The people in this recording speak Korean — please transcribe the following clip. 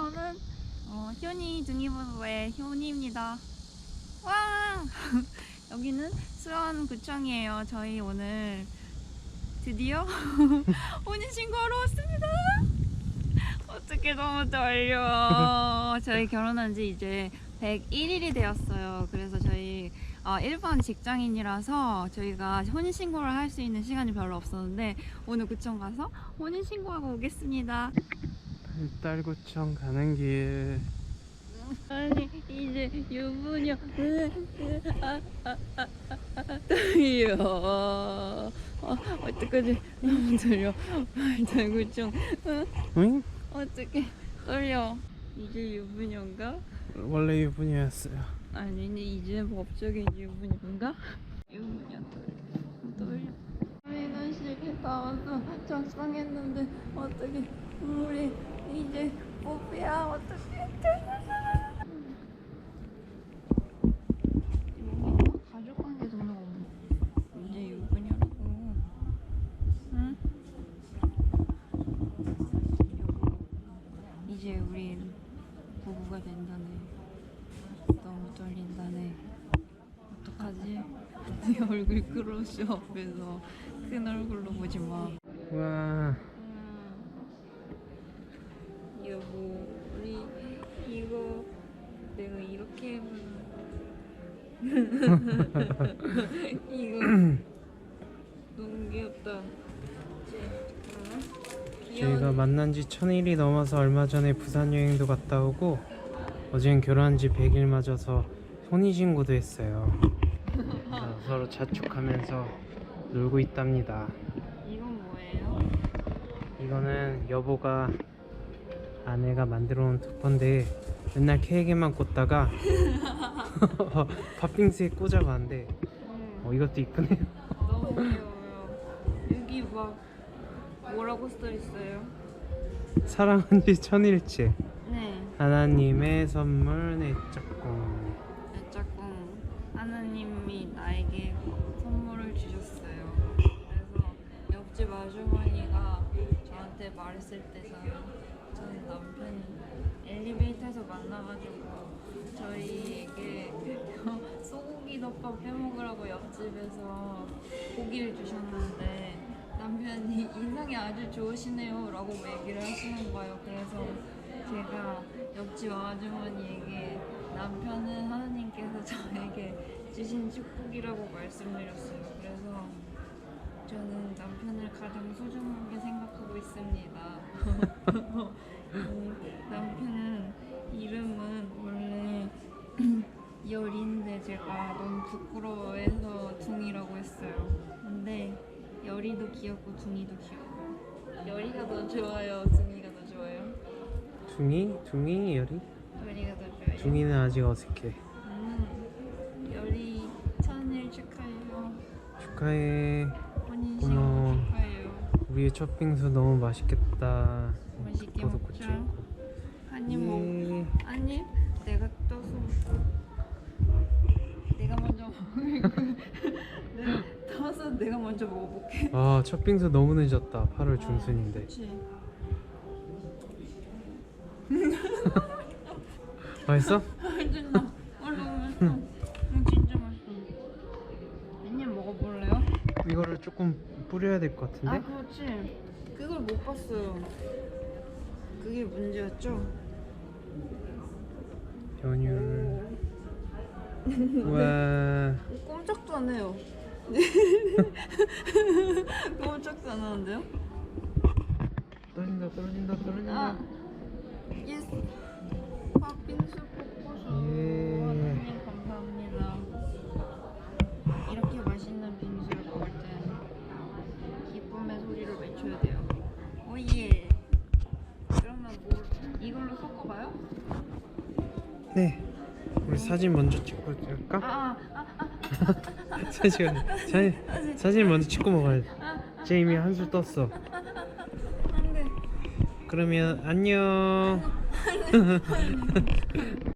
저는 어, 효니 등이부부의 효니입니다. 와! 여기는 수원구청이에요. 저희 오늘 드디어 혼인신고하러 왔습니다. 어떻게 너무 떨려. 저희 결혼한 지 이제 101일이 되었어요. 그래서 저희 어, 일반 직장인이라서 저희가 혼인신고를 할 수 있는 시간이 별로 없었는데 오늘 구청 가서 혼인신고하고 오겠습니다. 딸구청 가는 길. 아니 이제 유부녀. 떨려. 어, 어떡하지? 너무 떨려. 달구청. 응? 어떡해. 떨려. 이제 유부녀인가? 원래 유분이었어요. 아니 이제 법적인 유부녀인가? 유부녀 민원실 다 와서 작성했는데 어떻게 우리 이제 뽀삐야 어떡해 가족관계 등록 없네 이제 유부녀라고 응? 여보 이제 우린 부부가 된다네 너무 떨린다네 어떡하지? 내 얼굴 끌어쇼 앞에서 큰 얼굴로 보지 마 우와 음. 여보 우리 이거 내가 이렇게 해보면 이거 너무 귀엽다 그치? 어? 저희가 만난 지 천일이 넘어서 얼마 전에 부산 여행도 갔다 오고 어젠 결혼한 지 100일 맞아서 혼인신고도 했어요 자, 서로 자축하면서 놀고 있답니다. 이건 뭐예요? 이거는 여보가 아내가 만들어 놓은 투퍼인데 맨날 케이크에만 꽂다가 팥빙수에 꽂아봤는데 음, 어, 이것도 이쁘네요. 너무 귀여워요. 여기 막 뭐라고 써 있어요? 사랑한 지 천일째. 네. 하나님의 선물 내 짝꿍. 짝꿍. 하나님이 나에게 아주머니가 저한테 말했을 때잖아요. 저희 남편이 엘리베이터에서 만나가지고 저희에게 소고기 덮밥 해먹으라고 옆집에서 고기를 주셨는데 남편이 인상이 아주 좋으시네요 라고 얘기를 하시는 거예요. 그래서 제가 옆집 아주머니에게 남편은 하나님께서 저에게 주신 축복이라고 말씀드렸어요. 그래서 저는 남편을 가장 소중하게 생각하고 있습니다. 음, 남편은 이름은 원래 열인데 제가 너무 부끄러워해서 둥이라고 했어요. 근데 열이도 귀엽고 둥이도 귀여워요. 열이가 더 좋아요. 둥이가 더 좋아요. 둥이? 둥이 열이? 열이가 더 좋아요. 둥이는 아직 어색해 음, 열이 천일 축하해요. 축하해 고마워. 축하해요. 우리의 첫 빙수 너무 맛있겠다 맛있게 먹자. 고치고 한입 먹. 예. 아니, 내가 떠서. 내가 먼저 먹을 내가 떠서 내가 먼저 먹어볼게. 아, 첫 빙수 너무 늦었다. 8월 중순인데. 그치. 맛있어? 조금 뿌려야 될것 아, 같은데? 그렇지. 그걸 못 봤어요. 그게 문제였죠? 연유. 우와. 꼼짝도 안 해요. 꼼짝도 안 하는데요? 떨어진다, 떨어진다, 떨어진다. 아, 예스. 팥빙수 네. 우리 사진 먼저 찍고 갈까? 아, 아, 아, 사진, 사진, 먼저 찍고 먹어야 돼. 제이미 한술 떴어. 그러면 안녕.